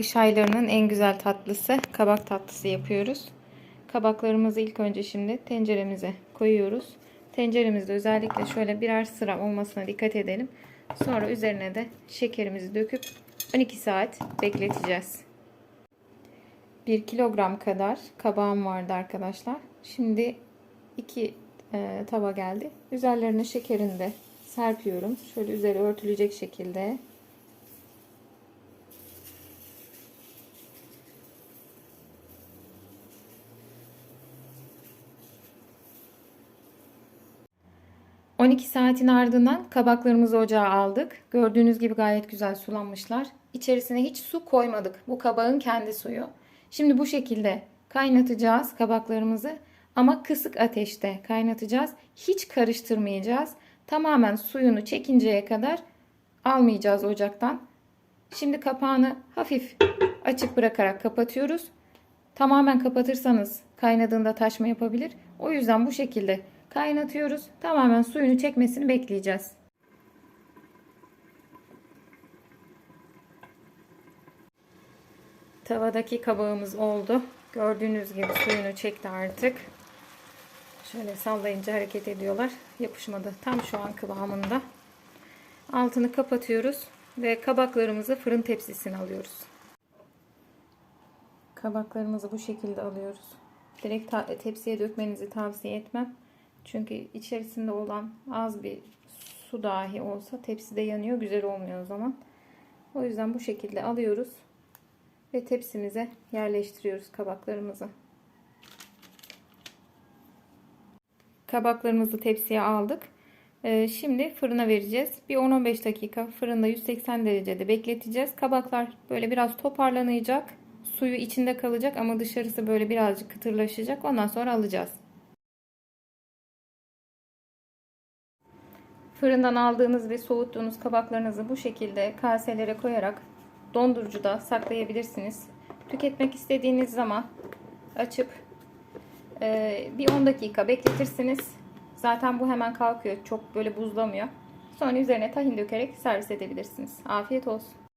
Kış aylarının en güzel tatlısı kabak tatlısı yapıyoruz. Kabaklarımızı ilk önce şimdi tenceremize koyuyoruz. Tenceremizde özellikle şöyle birer sıra olmasına dikkat edelim. Sonra üzerine de şekerimizi döküp 12 saat bekleteceğiz. 1 kilogram kadar kabağım vardı arkadaşlar. Şimdi 2 e, tava geldi. Üzerlerine şekerini de serpiyorum. Şöyle üzeri örtülecek şekilde. ...12 saatin ardından kabaklarımızı ocağa aldık. Gördüğünüz gibi gayet güzel sulanmışlar. İçerisine hiç su koymadık. Bu kabağın kendi suyu. Şimdi bu şekilde kaynatacağız kabaklarımızı. Ama kısık ateşte kaynatacağız. Hiç karıştırmayacağız. Tamamen suyunu çekinceye kadar almayacağız ocaktan. Şimdi kapağını hafif açık bırakarak kapatıyoruz. Tamamen kapatırsanız kaynadığında taşma yapabilir. O yüzden bu şekilde kaynatıyoruz. Tamamen suyunu çekmesini bekleyeceğiz. Tavadaki kabağımız oldu. Gördüğünüz gibi suyunu çekti artık. Şöyle sallayınca hareket ediyorlar. Yapışmadı. Tam şu an kıvamında. Altını kapatıyoruz ve kabaklarımızı fırın tepsisine alıyoruz. Kabaklarımızı bu şekilde alıyoruz. Direkt tepsiye dökmenizi tavsiye etmem. Çünkü içerisinde olan az bir su dahi olsa tepside yanıyor. Güzel olmuyor o zaman. O yüzden bu şekilde alıyoruz ve tepsimize yerleştiriyoruz kabaklarımızı. Kabaklarımızı tepsiye aldık. Ee, şimdi fırına vereceğiz. Bir 10-15 dakika fırında 180 derecede bekleteceğiz. Kabaklar böyle biraz toparlanacak. Suyu içinde kalacak ama dışarısı böyle birazcık kıtırlaşacak. Ondan sonra alacağız. Fırından aldığınız ve soğuttuğunuz kabaklarınızı bu şekilde kaselere koyarak dondurucuda saklayabilirsiniz. Tüketmek istediğiniz zaman açıp e, bir 10 dakika bekletirsiniz. Zaten bu hemen kalkıyor. Çok böyle buzlamıyor. Sonra üzerine tahin dökerek servis edebilirsiniz. Afiyet olsun.